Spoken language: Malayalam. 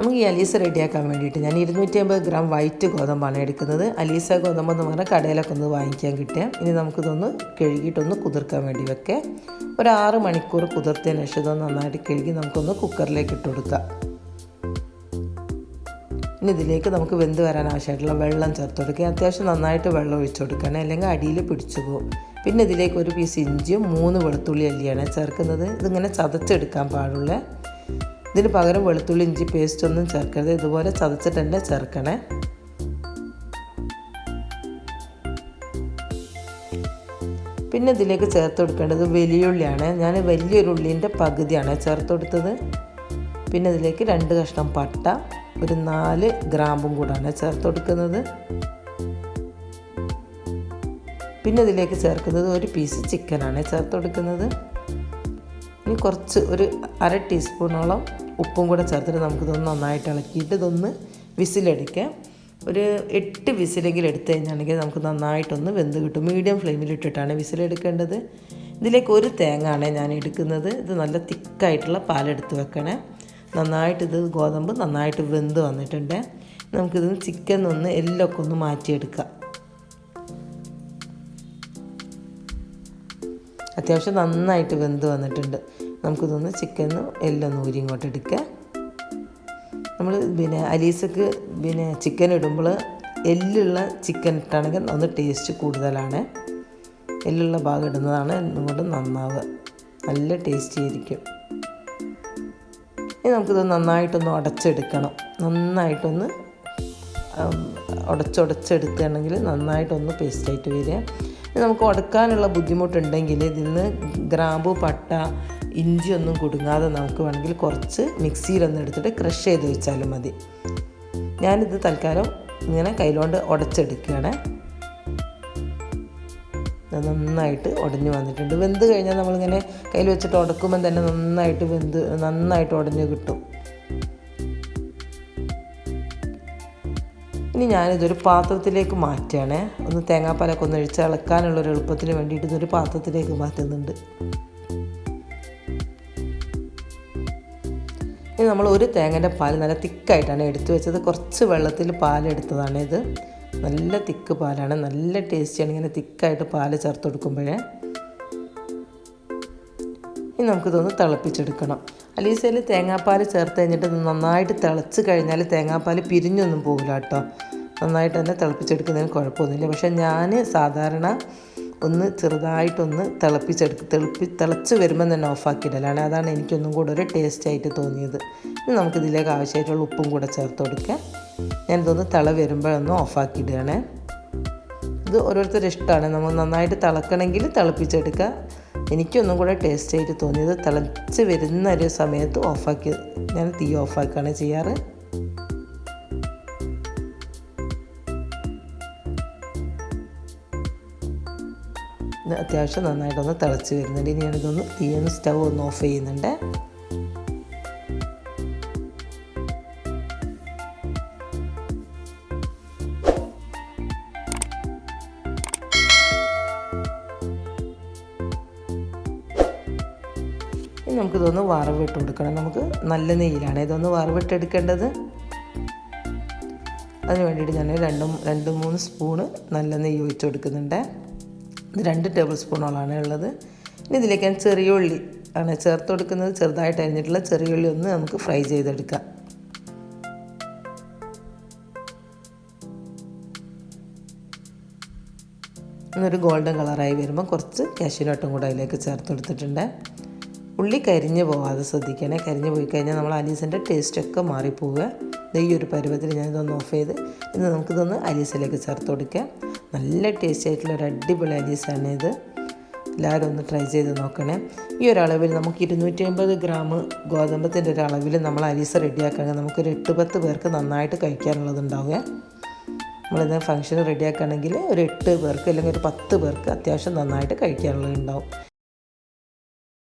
നമുക്ക് ഈ അലീസ റെഡിയാക്കാൻ വേണ്ടിയിട്ട് ഞാൻ ഇരുന്നൂറ്റി അമ്പത് ഗ്രാം വൈറ്റ് ഗോതമ്പാണ് എടുക്കുന്നത്. അലീസ ഗോതമ്പ് എന്ന് പറഞ്ഞാൽ കടയിലൊക്കെ ഒന്ന് വാങ്ങിക്കാൻ കിട്ടുക. ഇനി നമുക്കിതൊന്ന് കഴുകിയിട്ടൊന്ന് കുതിർക്കാൻ വേണ്ടി വെക്കുക ഒരു ആറ് മണിക്കൂർ കുതിർത്തതിന് ശേഷം ഇതൊന്ന് നന്നായിട്ട് കഴുകി നമുക്കൊന്ന് കുക്കറിലേക്ക് ഇട്ട് കൊടുക്കാം. ഇനി ഇതിലേക്ക് നമുക്ക് വെന്ത് വരാൻ ആവശ്യമായിട്ടുള്ള വെള്ളം ചേർത്ത് കൊടുക്കുക അത്യാവശ്യം നന്നായിട്ട് വെള്ളം ഒഴിച്ചു കൊടുക്കണം. അല്ലെങ്കിൽ അടിയിൽ പിടിച്ചു പോകും. പിന്നെ ഇതിലേക്ക് ഒരു പീസ് ഇഞ്ചിയും മൂന്ന് വെളുത്തുള്ളി അല്ലിയാണ് ചേർക്കുന്നത്. ഇതിങ്ങനെ ചതച്ചെടുക്കാൻ പാടുള്ളേ. ഇതിന് പകരം വെളുത്തുള്ളി ഇഞ്ചി പേസ്റ്റ് ഒന്നും ചേർക്കരുത്. ഇതുപോലെ ചതച്ചിട്ട് തന്നെ ചേർക്കണേ. പിന്നെ ഇതിലേക്ക് ചേർത്ത് കൊടുക്കേണ്ടത് വലിയുള്ളിയാണ്. ഞാൻ വലിയൊരു ഉള്ളീന്റെ പകുതിയാണ് ചേർത്ത് കൊടുത്തത്. പിന്നെ ഇതിലേക്ക് രണ്ട് കഷ്ണം പട്ട ഒരു നാല് ഗ്രാമ്പും കൂടാണ് ചേർത്ത് കൊടുക്കുന്നത്. പിന്നെ ഇതിലേക്ക് ചേർക്കുന്നത് ഒരു പീസ് ചിക്കനാണ് ചേർത്ത് കൊടുക്കുന്നത്. ഇനി കുറച്ച് ഒരു അര ടീസ്പൂണോളം ഉപ്പും കൂടെ ചേർത്തിട്ട് നമുക്കിതൊന്ന് നന്നായിട്ട് ഇളക്കിയിട്ട് ഇതൊന്ന് വിസിലടിക്കാം. ഒരു എട്ട് വിസിലെങ്കിലും എടുത്തു കഴിഞ്ഞാണെങ്കിൽ നമുക്ക് നന്നായിട്ടൊന്ന് വെന്ത് കിട്ടും. മീഡിയം ഫ്ലെയിമിൽ ഇട്ടിട്ടാണ് വിസിലെടുക്കേണ്ടത്. ഇതിലേക്ക് ഒരു തേങ്ങ ആണ് ഞാൻ എടുക്കുന്നത്. ഇത് നല്ല തിക്കായിട്ടുള്ള പാലെടുത്ത് വെക്കണേ. നന്നായിട്ട് ഇത് ഗോതമ്പ് നന്നായിട്ട് വെന്ത് വന്നിട്ടുണ്ട്. നമുക്കിത് ചിക്കൻ ഒന്ന് എല്ലൊക്കെ ഒന്ന് മാറ്റിയെടുക്കാം. അത്യാവശ്യം നന്നായിട്ട് വെന്ത് വന്നിട്ടുണ്ട്. നമുക്ക് നമുക്കിതൊന്ന് ചിക്കനും എല്ലാം നൂരി ഇങ്ങോട്ട് എടുക്കുക നമ്മൾ പിന്നെ അലീസക്ക് പിന്നെ ചിക്കൻ ഇടുമ്പോൾ എല്ലുള്ള ചിക്കൻ ഇട്ടാണെങ്കിൽ ഒന്ന് ടേസ്റ്റ് കൂടുതലാണ്. എല്ലുള്ള ഭാഗം ഇടുന്നതാണ് ഒന്നുകൊണ്ട് നന്നാവുക. നല്ല ടേസ്റ്റി ആയിരിക്കും. ഇനി നമുക്കിത് നന്നായിട്ടൊന്ന് ഉടച്ചെടുക്കണം. നന്നായിട്ടൊന്ന് ഉടച്ചുടച്ചെടുക്കുകയാണെങ്കിൽ നന്നായിട്ടൊന്ന് പേസ്റ്റായിട്ട് വരിക. നമുക്ക് ഉടക്കാനുള്ള ബുദ്ധിമുട്ടുണ്ടെങ്കിൽ ഇതിൽ നിന്ന് ഗ്രാമ്പു പട്ട ഇഞ്ചി ഒന്നും കുടുങ്ങാതെ നമുക്ക് വേണമെങ്കിൽ കുറച്ച് മിക്സിയിലൊന്ന് എടുത്തിട്ട് ക്രഷ് ചെയ്ത് വെച്ചാലും മതി. ഞാനിത് തൽക്കാലം ഇങ്ങനെ കയ്യിലോണ്ട് ഉടച്ചെടുക്കുകയാണ്. നന്നായിട്ട് ഉടഞ്ഞു വന്നിട്ടുണ്ട്. വെന്ത് കഴിഞ്ഞാൽ നമ്മളിങ്ങനെ കയ്യിൽ വെച്ചിട്ട് ഉടക്കുമ്പോൾ തന്നെ നന്നായിട്ട് വെന്ത് നന്നായിട്ട് ഉടഞ്ഞു കിട്ടും. ഇനി ഞാനിതൊരു പാത്രത്തിലേക്ക് മാറ്റുകയാണ്. ഒന്ന് തേങ്ങാപ്പാലൊക്കെ ഒന്ന് ഒഴിച്ച് ഇളക്കാനുള്ളൊരു എളുപ്പത്തിന് വേണ്ടിയിട്ട് ഇതൊരു പാത്രത്തിലേക്ക് മാറ്റുന്നുണ്ട്. ഇനി നമ്മൾ ഒരു തേങ്ങന്റെ പാൽ നല്ല തിക്കായിട്ടാണ് എടുത്തു വെച്ചത്. കുറച്ച് വെള്ളത്തിൽ പാലെടുത്തതാണ് ഇത്. നല്ല തിക്ക് പാലാണ്. നല്ല ടേസ്റ്റിയാണ് ഇങ്ങനെ തിക്കായിട്ട് പാൽ ചേർത്ത് കൊടുക്കുമ്പോഴേ. ഇനി നമുക്കിതൊന്ന് തിളപ്പിച്ചെടുക്കണം. അലീസയിൽ തേങ്ങാപ്പാൽ ചേർത്ത് കഴിഞ്ഞിട്ട് നന്നായിട്ട് തിളച്ച് കഴിഞ്ഞാൽ തേങ്ങാപ്പാൽ പിരിഞ്ഞൊന്നും പോകില്ല കേട്ടോ. നന്നായിട്ട് തന്നെ തിളപ്പിച്ചെടുക്കുന്നതിന് കുഴപ്പമൊന്നുമില്ല. പക്ഷേ ഞാൻ സാധാരണ ഒന്ന് ചെറുതായിട്ടൊന്ന് തിളപ്പിച്ചെടുക്കും തിളപ്പി തിളച്ച് വരുമ്പോൾ തന്നെ ഓഫാക്കിയിടലാണ്. അതാണ് എനിക്കൊന്നും കൂടെ ഒരു ടേസ്റ്റ് ആയിട്ട് തോന്നിയത്. ഇനി നമുക്കിതിലേക്ക് ആവശ്യമായിട്ടുള്ള ഉപ്പും കൂടെ ചേർത്ത് കൊടുക്കാം. ഞാനിതൊന്ന് തിള വരുമ്പോഴൊന്ന് ഓഫാക്കിയിടുകയാണ്. ഇത് ഓരോരുത്തരുടെ ഇഷ്ടമാണ്. നമ്മൾ നന്നായിട്ട് തിളക്കണമെങ്കിൽ തിളപ്പിച്ചെടുക്കുക. എനിക്കൊന്നും കൂടെ ടേസ്റ്റ് ആയിട്ട് തോന്നിയത് തിളച്ച് വരുന്ന ഒരു സമയത്ത് ഓഫാക്കി ഞാൻ തീ ഓഫാക്കുകയാണ് ചെയ്യാറ്. അത്യാവശ്യം നന്നായിട്ടൊന്ന് തിളച്ച് വരുന്നുണ്ട്. ഇനി ഞാനിതൊന്ന് തീയൊന്ന് സ്റ്റൗ ഒന്ന് ഓഫ് ചെയ്യുന്നുണ്ട്. ഇനി നമുക്കിതൊന്ന് വറവിട്ട് കൊടുക്കണം. നമുക്ക് നല്ല നെയ്യിലാണ് ഇതൊന്ന് വറവിട്ടെടുക്കേണ്ടത് അതിന് വേണ്ടിയിട്ട് ഞാൻ രണ്ടും രണ്ട് മൂന്ന് സ്പൂണ് നല്ല നെയ്യ് ഒഴിച്ച് കൊടുക്കുന്നുണ്ട്. ഇത് രണ്ട് ടേബിൾ സ്പൂണോളാണ് ഉള്ളത്. ഇനി ഇതിലേക്ക് ഞാൻ ചെറിയ ഉള്ളി ആണ് ചേർത്ത് കൊടുക്കുന്നത്. ചെറുതായിട്ട് അരിഞ്ഞിട്ടുള്ള ചെറിയ ഉള്ളി ഒന്ന് നമുക്ക് ഫ്രൈ ചെയ്തെടുക്കാം. എന്നൊരു ഗോൾഡൻ കളറായി വരുമ്പോൾ കുറച്ച് കാഷ്യൂനട്ടും കൂടെ അതിലേക്ക് ചേർത്ത് കൊടുത്തിട്ടുണ്ട്. ഉള്ളി കരിഞ്ഞു പോകാതെ ശ്രദ്ധിക്കണേ. കരിഞ്ഞു പോയി കഴിഞ്ഞാൽ നമ്മൾ അലീസിന്റെ ടേസ്റ്റൊക്കെ മാറിപ്പോവുക. ഈ ഒരു പരുവത്തിൽ ഞാനിതൊന്ന് ഓഫ് ചെയ്ത് ഇന്ന് നമുക്കിതൊന്ന് അലീസിലേക്ക് ചേർത്ത് കൊടുക്കാം. നല്ല ടേസ്റ്റ് ആയിട്ടുള്ള ഒരു അടിപൊളി അലീസാണ് ഇത്. എല്ലാവരും ഒന്ന് ട്രൈ ചെയ്ത് നോക്കണേ. ഈ ഒരളവിൽ നമുക്ക് ഇരുന്നൂറ്റി അമ്പത് ഗ്രാം ഗോതമ്പത്തിന്റെ ഒരു അളവിൽ നമ്മൾ അലീസ റെഡിയാക്കുകയാണെങ്കിൽ നമുക്കൊരു എട്ട് പത്ത് പേർക്ക് നന്നായിട്ട് കഴിക്കാനുള്ളതുണ്ടാവുക നമ്മളിത് ഫംഗ്ഷൻ റെഡിയാക്കുകയാണെങ്കിൽ ഒരു എട്ട് പേർക്ക് അല്ലെങ്കിൽ ഒരു പത്ത് പേർക്ക് അത്യാവശ്യം നന്നായിട്ട് കഴിക്കാനുള്ളത് ഉണ്ടാവും.